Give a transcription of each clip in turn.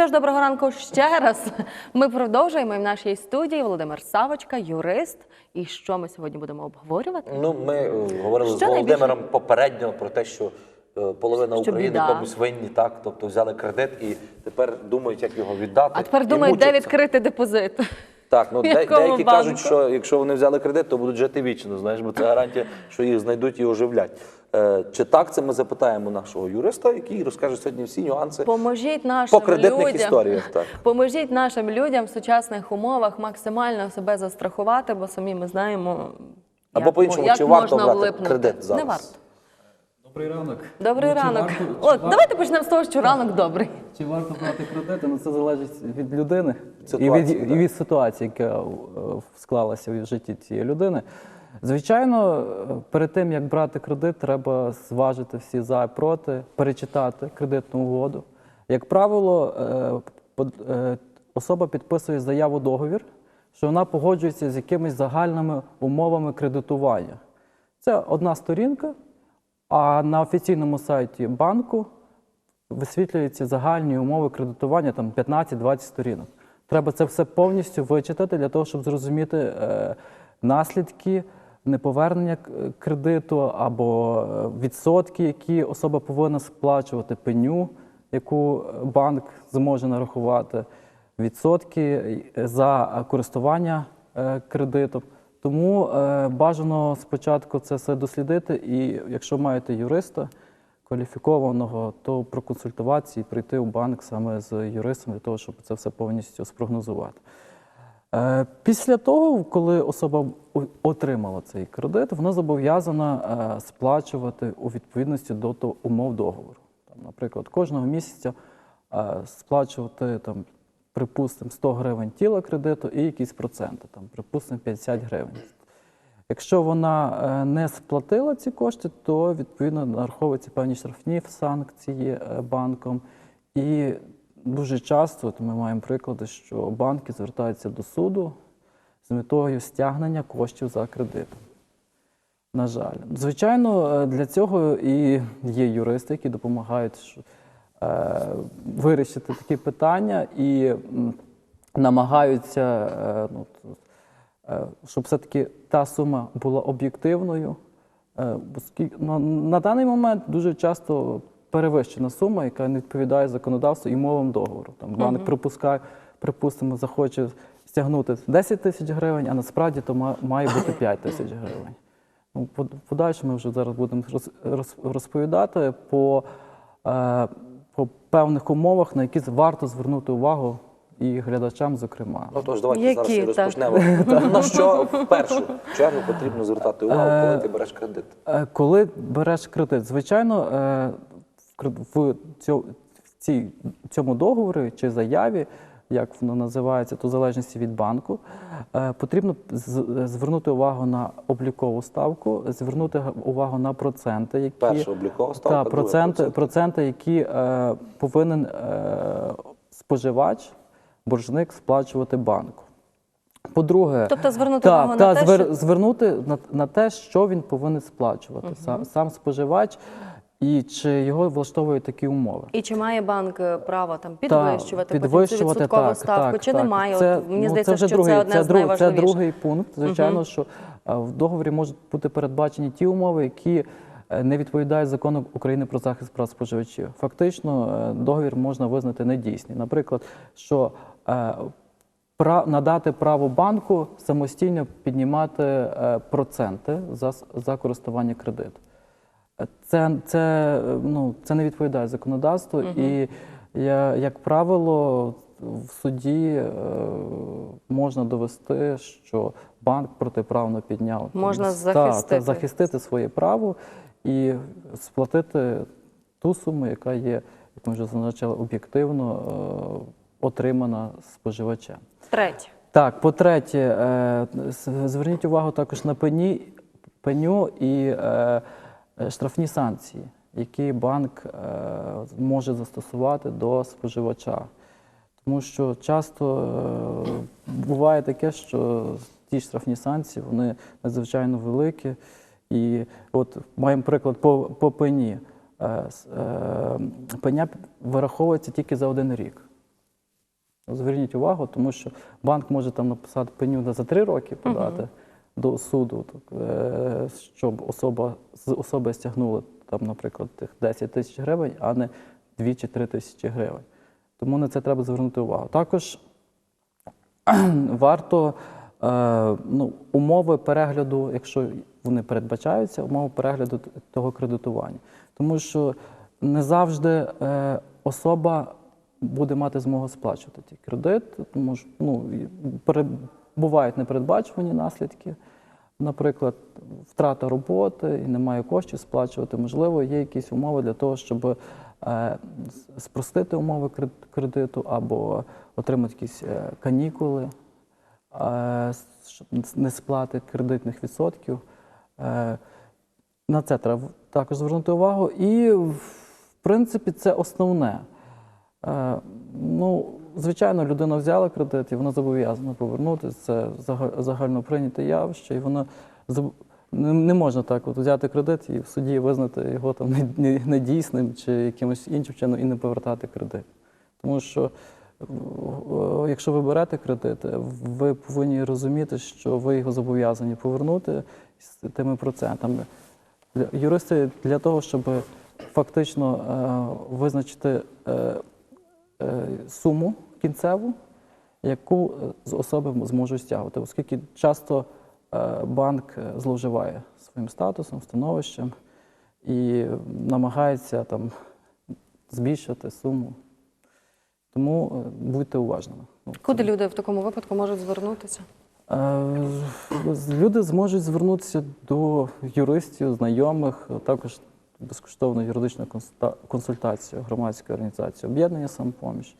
Що ж, доброго ранку ще раз. Ми продовжуємо І в нашій студії Володимир Савочка, юрист. І що ми сьогодні будемо обговорювати? Ну, ми е, говорили Що з Володимиром найбільше? попередньо про те, що е, половина Що України біда. комусь винні, так, тобто взяли кредит і тепер думають, як його віддати. А тепер думають, де відкрити депозит. Так, ну де, деякі банку? кажуть, що якщо вони взяли кредит, то будуть жити вічно, знаєш, бо це гарантія, що їх знайдуть і оживлять. Е, чи так це ми запитаємо нашого юриста, який розкаже сьогодні всі нюанси Поможіть нашим по кредитних людям. історіях. Так. Поможіть нашим людям в сучасних умовах максимально себе застрахувати, бо самі ми знаємо. Або по-іншому, як чи варто брати влипнути. кредит зараз? Не варто. Добрий ранок. Добрий Ну, ранок. варто- чи От, вар- давайте почнемо з того, що ранок добрий. Чи варто брати кредити? Ну це залежить від людини і від, Ситуації, і від ситуації, яка е, склалася в житті цієї людини. Звичайно, е, перед тим як брати кредит, треба зважити всі за і проти, перечитати кредитну угоду. Як правило, е, особа підписує заяву договір, що вона погоджується з якимись загальними умовами кредитування. Це одна сторінка, а на офіційному сайті банку висвітлюються загальні умови кредитування, там 15-20 сторінок. Треба це все повністю вичитати для того, щоб зрозуміти е, наслідки неповернення кредиту або е, відсотки, які особа повинна сплачувати, пеню, яку банк зможе нарахувати, відсотки е, за користування кредитом. Тому е, бажано спочатку це все дослідити, і якщо маєте юриста кваліфікованого, то проконсультуватися і прийти у банк саме з юристом для того, щоб це все повністю спрогнозувати. Е, Після того, коли особа отримала цей кредит, вона зобов'язана е, сплачувати у відповідності до умов договору. Там, наприклад, кожного місяця е, сплачувати там, припустимо, 100 гривень тіла кредиту і якісь проценти, там, припустимо, 50 гривень. Якщо вона е, не сплатила ці кошти, то відповідно нараховуються певні штрафні санкції е, банком. І дуже часто ми маємо приклади, що банки звертаються до суду з метою стягнення коштів за кредитом. На жаль, звичайно, е, для цього і є юристи, які допомагають вирішити такі питання і намагаються, е, ну, е, щоб все-таки та сума була об'єктивною. Е, на, даний момент дуже часто перевищена сума, яка не відповідає законодавству і мовам договору. Там банк припускає, припустимо, захоче стягнути 10 тисяч гривень, а насправді то має бути 5 тисяч гривень. Ну, подальше ми вже зараз будемо роз- роз- розповідати по, е, по певних умовах, на які варто звернути увагу і глядачам, зокрема. Ну тож давайте Які, зараз і розпочнемо. На що в першу чергу потрібно звертати увагу, коли ти береш кредит? Е, Коли береш кредит, звичайно, е, в кр- в цій- цьому договорі чи заяві, як воно називається, то в залежності від банку, е, потрібно звернути увагу на облікову ставку, звернути увагу на проценти, які Перша облікова ставка, та, друга проценти, процент. проценти, які е, повинен е, споживач, боржник сплачувати банку. По-друге, Тобто звернути та, увагу та, на те, звер- що- звернути на, на те, що він повинен сплачувати, сам, сам споживач, і чи його влаштовують такі умови. І чи має банк е, право там підвищувати, цю відсоткову ставку, чи немає? От, мені здається, вже що другий, це одне це, з друг- це другий пункт. Звичайно, що е, в договорі можуть бути передбачені ті умови, які е, не відповідають закону України про захист прав споживачів. Фактично, договір можна визнати недійсний. Наприклад, що надати право банку самостійно піднімати проценти за, за користування кредиту. Це, це, ну, це не відповідає законодавству, і я, як правило, в суді е, можна довести, що банк протиправно підняв Можна та- захистити. та, захистити своє право і сплатити ту суму, яка є, як ми вже зазначали, об'єктивно е, отримана споживачем. Третє. Так, по-третє, е, зверніть увагу також на пені, пеню і е, штрафні санкції, які банк е, може застосувати до споживача. Тому що часто е, буває таке, що ті штрафні санкції вони надзвичайно великі. І от маємо приклад по, по пені. Е, е, Пеня вираховується тільки за один рік. Зверніть увагу, тому що банк може там написати пеню за три роки подати до суду, е, щоб особа з особи стягнули там, наприклад, тих 10 тисяч гривень, а не 2 чи 3 тисячі гривень. Тому на це треба звернути увагу. Також варто е, ну, умови перегляду, якщо вони передбачаються, умови перегляду того кредитування. Тому що не завжди е, особа буде мати змогу сплачувати ті кредит, тому що ну, бувають непередбачувані наслідки. Наприклад, втрата роботи і немає коштів сплачувати. Можливо, є якісь умови для того, щоб е, спростити умови кредиту або отримати якісь е, канікули, е, не сплати кредитних відсотків. На це треба також звернути увагу. І, в принципі, це основне. Ну, звичайно, людина взяла кредит і вона зобов'язана повернути. Це загально прийняте явище, і вона не, можна так от взяти кредит і в суді визнати його там не- не- недійсним чи якимось іншим чином і не повертати кредит. Тому що якщо ви берете кредит, ви повинні розуміти, що ви його зобов'язані повернути з тими процентами. Юристи для того, щоб фактично е, визначити е, суму кінцеву, яку е, з особи зможуть стягувати, оскільки часто е, банк е, зловживає своїм статусом, становищем і намагається там збільшити суму. Тому е, будьте уважними. Ну, Куди люди в такому випадку можуть звернутися? Е, Люди зможуть звернутися до юристів, знайомих, також безкоштовна юридична консульта- консультація громадської організації об'єднання самопоміч,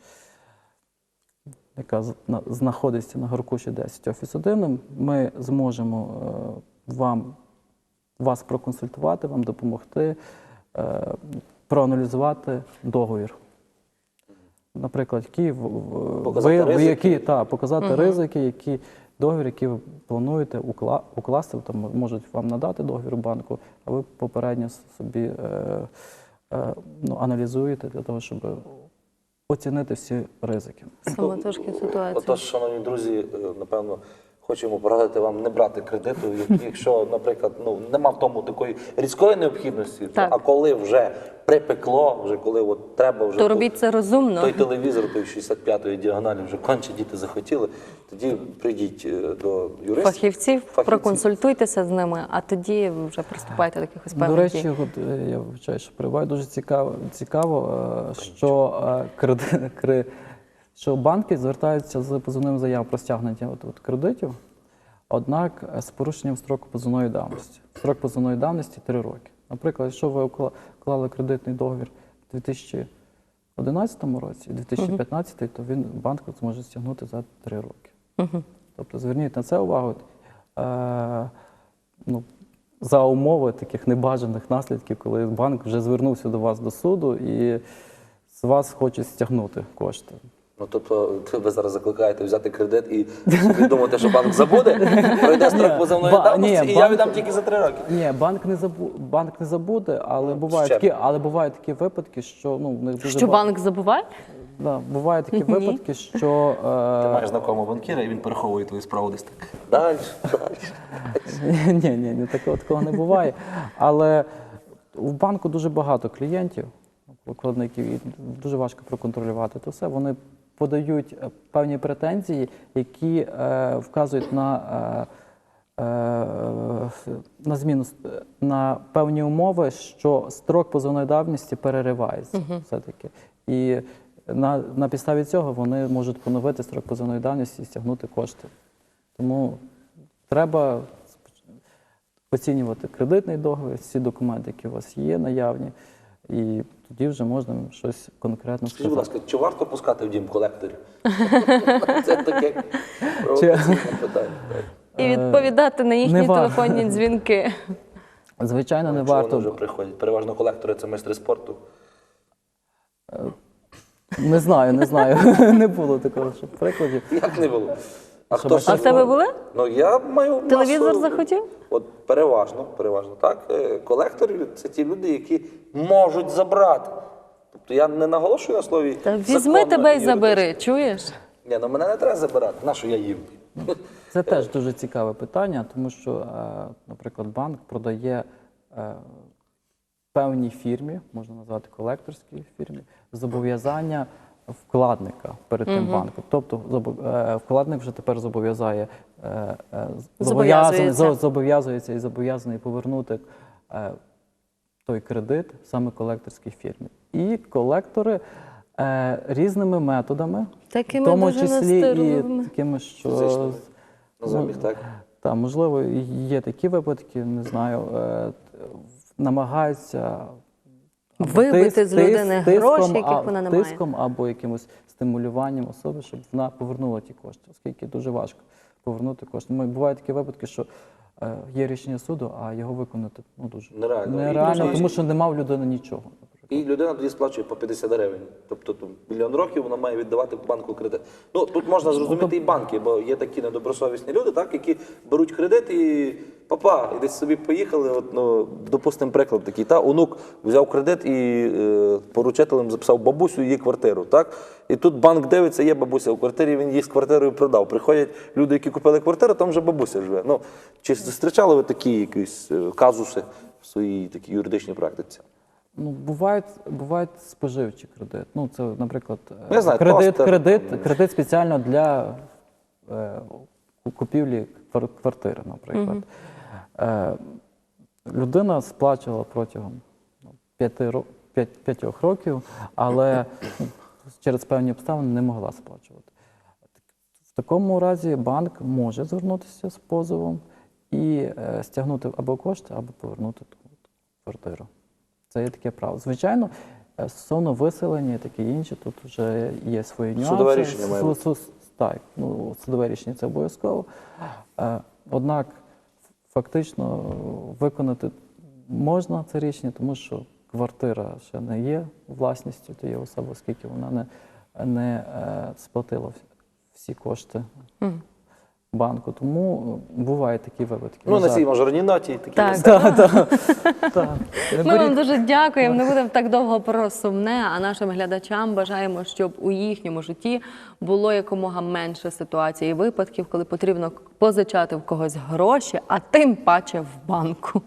яка знаходиться на Горкуші 10 офіс 1. Ми зможемо е, вам вас проконсультувати, вам допомогти, е, проаналізувати договір. Наприклад, які, Показати ви, ризики. які та, показати ризики, які договір, який ви плануєте укласти, там можуть вам надати договір банку, а ви попередньо собі е, е, ну, аналізуєте для того, щоб оцінити всі ризики. саме трошки ситуації. Отож, шановні друзі, е, напевно, хочемо порадити вам не брати кредиту, якщо, наприклад, ну нема в тому такої різкої необхідності, то- Так. а коли вже припекло, вже коли от треба вже То робіть це розумно. той телевізор, той 65-ї діагоналі вже конче діти захотіли, тоді прийдіть е, до юристів. Фахівців, проконсультуйтеся з ними, а тоді вже приступайте до якихось певних До речі, от, е, я вибачаю, що перебуваю, дуже цікаво, цікаво е, що, е, креди- кре- що банки звертаються з позовним заявом про стягнення от, от кредитів, однак е, з порушенням строку позовної давності. Строк позовної давності 3 роки. Наприклад, якщо ви уклали кредитний договір у 2011 році і 2015, то він банк зможе стягнути за 3 роки. Тобто зверніть на це увагу. Е, ну, за умови таких небажаних наслідків, коли банк вже звернувся до вас до суду і з вас хочуть стягнути кошти. Ну тобто ви зараз закликаєте взяти кредит і собі думати, що банк забуде, пройде строк позовної ба- давності, ні, і я банк- віддам тільки за три роки. Ні, банк не забу... банк не забуде, але бувають ще. такі, але бувають такі випадки, що ну в них дуже Що ба- банк забуває? да, бувають такі випадки, що Ти е... маєш знакомого банкіра, і він переховує твою справу десь так. Далі, далі. ні, ні, ні, такого, такого не буває. Але в банку дуже багато клієнтів, вкладників, і дуже важко проконтролювати то все. Вони подають е, певні претензії, які е, вказують на, е, на зміну на певні умови, що строк позовної давності переривається все-таки. І на, на підставі цього вони можуть поновити строк позовної давності і стягнути кошти. Тому треба оцінювати кредитний договір, всі документи, які у вас є наявні, і тоді вже можна щось конкретно Скажіть, будь ласка, чи варто пускати в дім колекторів? Це таке провокаційне питання. І відповідати на їхні не варто. телефонні дзвінки. Звичайно, не варто. вже приходять. Переважно колектори це майстри спорту. Не знаю, не знаю. не було такого прикладів. Як не було? А хто А в тебе були? Ну я маю Телевізор масу- захотів? От переважно, переважно так. Е, Колектори це ті люди, які можуть забрати. Тобто я не наголошую на слові. Та візьми тебе і юридично. забери, чуєш? Ні, ну мене не треба забирати. На що я їм? Це теж дуже цікаве питання, тому що, е, наприклад, банк продає е, певній фірмі, можна назвати колекторській фірмі, зобов'язання вкладника перед тим банком. Тобто е, вкладник вже тепер зобов'язає е, е, Зобов'язується. зо- зобов'язується і зобов'язаний повернути той кредит саме колекторській фірмі. І колектори різними методами, Такими в тому дуже числі і такими, що Фізичними. Назвемо так. так, можливо, є такі випадки, не знаю, намагаються Вибити з людини гроші, яких вона не має. тиском або якимось стимулюванням особи, щоб вона повернула ті кошти, оскільки дуже важко повернути кошти. Ми бувають такі випадки, що е, є рішення суду, а його виконати ну дуже Нереально. нереально тому що нема в людини нічого. І людина тоді сплачує по 50 гривень. Тобто там, мільйон років вона має віддавати банку кредит. Ну тут можна зрозуміти і банки, бо є такі недобросовісні люди, так, які беруть кредит і папа, і десь собі поїхали. От, ну, допустимо, приклад такий. Та, онук взяв кредит і е, поручителем записав бабусю її квартиру. Так? І тут банк дивиться, є бабуся в квартирі, він її з квартирою продав. Приходять люди, які купили квартиру, там вже бабуся живе. Ну, чи зустрічали ви такі якісь е, казуси в своїй такій юридичній практиці? Ну, бувають, бувають споживчі кредити. Ну, це, наприклад, Ну, я знаю, кредит, тостер. кредит, кредит спеціально для е, купівлі квар- квартири, наприклад. Е, людина сплачувала протягом ну, п'яти, ро- п'ять- п'ятьох років, але ну, через певні обставини не могла сплачувати. В такому разі банк може звернутися з позовом і е, стягнути або кошти, або повернути ту квартиру. Це є таке право. Звичайно, е, стосовно виселення і таке інше, тут вже є свої нюанси. Судове рішення має бути. су- Так, ну, судове рішення це обов'язково. Е, Однак фактично виконати можна це рішення, тому що квартира ще не є власністю тієї особи, оскільки вона не, не е, сплатила всі- всі кошти банку. Тому е, бувають такі випадки. Ну, на цій мажорній ноті такі Так. Так, так, так. Ми вам дуже дякуємо. Не будемо так довго про сумне. А нашим глядачам бажаємо, щоб у їхньому житті було якомога менше ситуацій і випадків, коли потрібно позичати в когось гроші, а тим паче в банку.